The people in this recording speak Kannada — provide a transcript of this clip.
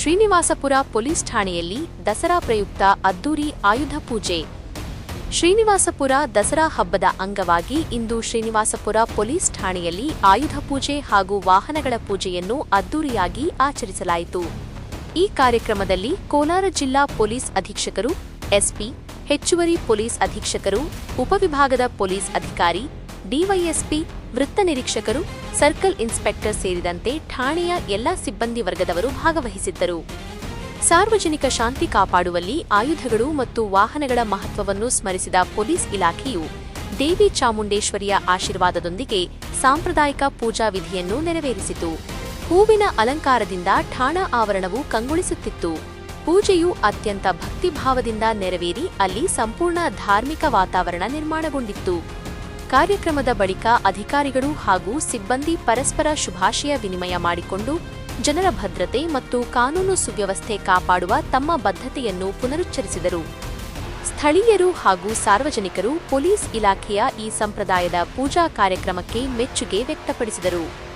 ಶ್ರೀನಿವಾಸಪುರ ಪೊಲೀಸ್ ಠಾಣೆಯಲ್ಲಿ ದಸರಾ ಪ್ರಯುಕ್ತ ಅದ್ದೂರಿ ಆಯುಧ ಪೂಜೆ. ಶ್ರೀನಿವಾಸಪುರ ದಸರಾ ಹಬ್ಬದ ಅಂಗವಾಗಿ ಇಂದು ಶ್ರೀನಿವಾಸಪುರ ಪೊಲೀಸ್ ಠಾಣೆಯಲ್ಲಿ ಆಯುಧ ಪೂಜೆ ಹಾಗೂ ವಾಹನಗಳ ಪೂಜೆಯನ್ನು ಅದ್ದೂರಿಯಾಗಿ ಆಚರಿಸಲಾಯಿತು. ಈ ಕಾರ್ಯಕ್ರಮದಲ್ಲಿ ಕೋಲಾರ ಜಿಲ್ಲಾ ಪೊಲೀಸ್ ಅಧೀಕ್ಷಕರು, ಎಸ್ಪಿ, ಹೆಚ್ಚುವರಿ ಪೊಲೀಸ್ ಅಧೀಕ್ಷಕರು, ಉಪವಿಭಾಗದ ಪೊಲೀಸ್ ಅಧಿಕಾರಿ, ಡಿವೈಎಸ್ಪಿ ವೃತ್ತ ನಿರೀಕ್ಷಕರು, ಸರ್ಕಲ್ ಇನ್ಸ್ಪೆಕ್ಟರ್ ಸೇರಿದಂತೆ ಠಾಣೆಯ ಎಲ್ಲಾ ಸಿಬ್ಬಂದಿ ವರ್ಗದವರು ಭಾಗವಹಿಸಿದ್ದರು. ಸಾರ್ವಜನಿಕ ಶಾಂತಿ ಕಾಪಾಡುವಲ್ಲಿ ಆಯುಧಗಳು ಮತ್ತು ವಾಹನಗಳ ಮಹತ್ವವನ್ನು ಸ್ಮರಿಸಿದ ಪೊಲೀಸ್ ಇಲಾಖೆಯು ದೇವಿ ಚಾಮುಂಡೇಶ್ವರಿಯ ಆಶೀರ್ವಾದದೊಂದಿಗೆ ಸಾಂಪ್ರದಾಯಿಕ ಪೂಜಾ ವಿಧಿಯನ್ನು ನೆರವೇರಿಸಿತು. ಹೂವಿನ ಅಲಂಕಾರದಿಂದ ಠಾಣಾ ಆವರಣವು ಕಂಗೊಳಿಸುತ್ತಿತ್ತು. ಪೂಜೆಯು ಅತ್ಯಂತ ಭಕ್ತಿಭಾವದಿಂದ ನೆರವೇರಿ ಅಲ್ಲಿ ಸಂಪೂರ್ಣ ಧಾರ್ಮಿಕ ವಾತಾವರಣ ನಿರ್ಮಾಣಗೊಂಡಿತ್ತು. ಕಾರ್ಯಕ್ರಮದ ಬಳಿಕ ಅಧಿಕಾರಿಗಳು ಹಾಗೂ ಸಿಬ್ಬಂದಿ ಪರಸ್ಪರ ಶುಭಾಶಯ ವಿನಿಮಯ ಮಾಡಿಕೊಂಡು ಜನರ ಭದ್ರತೆ ಮತ್ತು ಕಾನೂನು ಸುವ್ಯವಸ್ಥೆ ಕಾಪಾಡುವ ತಮ್ಮ ಬದ್ಧತೆಯನ್ನು ಪುನರುಚ್ಚರಿಸಿದರು. ಸ್ಥಳೀಯರು ಹಾಗೂ ಸಾರ್ವಜನಿಕರು ಪೊಲೀಸ್ ಇಲಾಖೆಯ ಈ ಸಂಪ್ರದಾಯದ ಪೂಜಾ ಕಾರ್ಯಕ್ರಮಕ್ಕೆ ಮೆಚ್ಚುಗೆ ವ್ಯಕ್ತಪಡಿಸಿದರು.